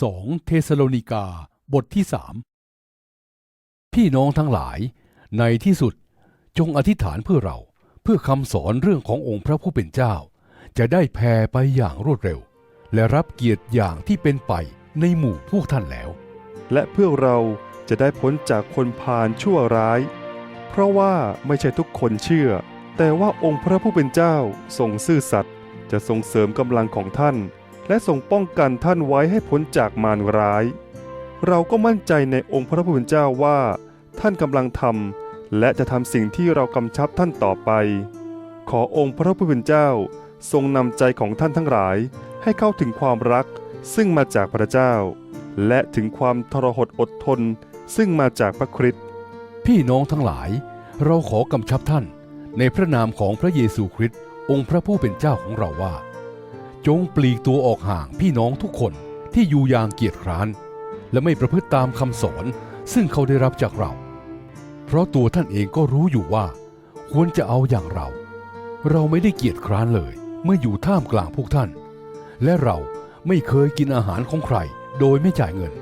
2 เทสโลนิกา บทที่สามพี่น้องทั้งหลาย ในที่สุดจงอธิษฐานเพื่อเราเพื่อคำสอนเรื่องขององค์พระผู้เป็นเจ้า จะได้แผ่ไปอย่างรวดเร็ว และรับเกียรติอย่างที่เป็นไปในหมู่พวกท่านแล้ว และเพื่อเราจะได้พ้นจากคนพาลชั่วร้าย เพราะว่าไม่ใช่ทุกคนเชื่อ แต่ว่าองค์พระผู้เป็นเจ้าทรงซื่อสัตย์จะทรงเสริมกำลังของท่าน และทรงป้องกันท่านไว้ให้พ้นจากมารร้าย เราก็มั่นใจในองค์พระผู้เป็นเจ้าว่า ท่านกำลังทำและจะทำสิ่งที่เรากำชับท่านต่อไป ขอองค์พระผู้เป็นเจ้า ทรงนำใจของท่านทั้งหลาย ให้เข้าถึงความรักซึ่งมาจากพระเจ้า และถึงความทรหดอดทนซึ่งมาจากพระคริสต์พี่น้องทั้งหลาย เราขอกำชับท่าน ในพระนามของพระเยซูคริสต์องค์พระผู้เป็นเจ้าของเราว่า จงปลีกตัวออกห่างพี่น้องทุกคนที่อยู่อย่างเกียจคร้าน และไม่ประพฤติตามคำสอนซึ่งเขาได้รับจากเรา เพราะตัวท่านเองก็รู้อยู่ว่า ควรจะเอาอย่างเรา เราไม่ได้เกียจคร้านเลย เมื่ออยู่ท่ามกลางพวกท่าน และเราไม่เคยกินอาหารของใครโดยไม่จ่ายเงิน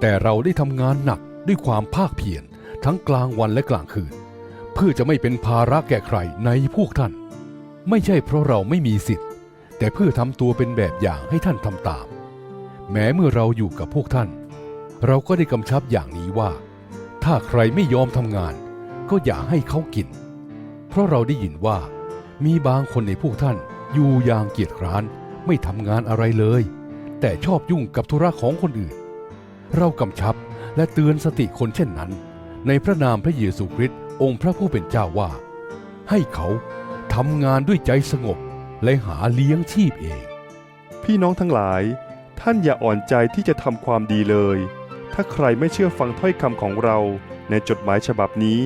แต่เราได้ทำงานหนักด้วยความภาคเพียรทั้งกลางวันและกลางคืน เพื่อจะไม่เป็นภาระแก่ใครในพวกท่าน ไม่ใช่เพราะเราไม่มีสิทธิ แต่เพื่อทำตัวเป็นแบบอย่างให้ท่านทำตาม แม้เมื่อเราอยู่กับพวกท่าน เราก็ได้กำชับอย่างนี้ว่า ถ้าใครไม่ยอมทำงาน ก็อย่าให้เขากิน เพราะเราได้ยินว่ามีบางคนในพวกท่านอยู่อย่างเกียจคร้านไม่ทำงานอะไรเลย แต่ชอบยุ่งกับธุระของคนอื่น เรากำชับและเตือนสติคนเช่นนั้น ในพระนามพระเยซูคริสต์องค์พระผู้เป็นเจ้าว่า ให้เขาทำงานด้วยใจสงบ และหาเลี้ยงชีพเอง พี่น้องทั้งหลาย ท่านอย่าอ่อนใจที่จะทำความดีเลย ถ้าใครไม่เชื่อฟังถ้อยคำของเราในจดหมายฉบับนี้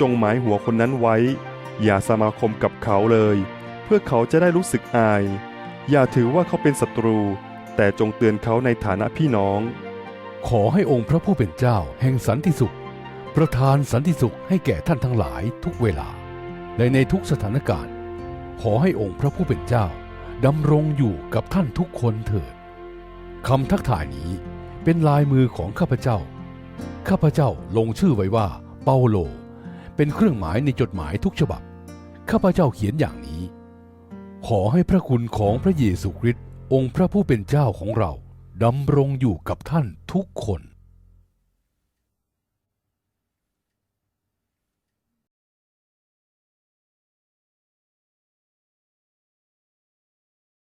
จงหมายหัวคนนั้นไว้ อย่าสมาคมกับเขาเลย เพื่อเขาจะได้รู้สึกอาย อย่าถือว่าเขาเป็นศัตรู แต่จงเตือนเขาในฐานะพี่น้อง ขอให้องค์พระผู้เป็นเจ้าแห่งสันติสุข ประทานสันติสุขให้แก่ท่านทั้งหลายทุกเวลา และในทุกสถานการณ์ ขอให้องค์พระผู้เป็นเจ้าดำรงอยู่กับท่านทุกคนเถิดคำทักทายนี้เป็นลายมือของข้าพเจ้า ข้าพเจ้าลงชื่อไว้ว่าเปาโล เป็นเครื่องหมายในจดหมายทุกฉบับ ข้าพเจ้าเขียนอย่างนี้ ขอให้พระคุณของพระเยซูคริสต์องค์พระผู้เป็นเจ้าของเราดำรงอยู่กับท่านทุกคน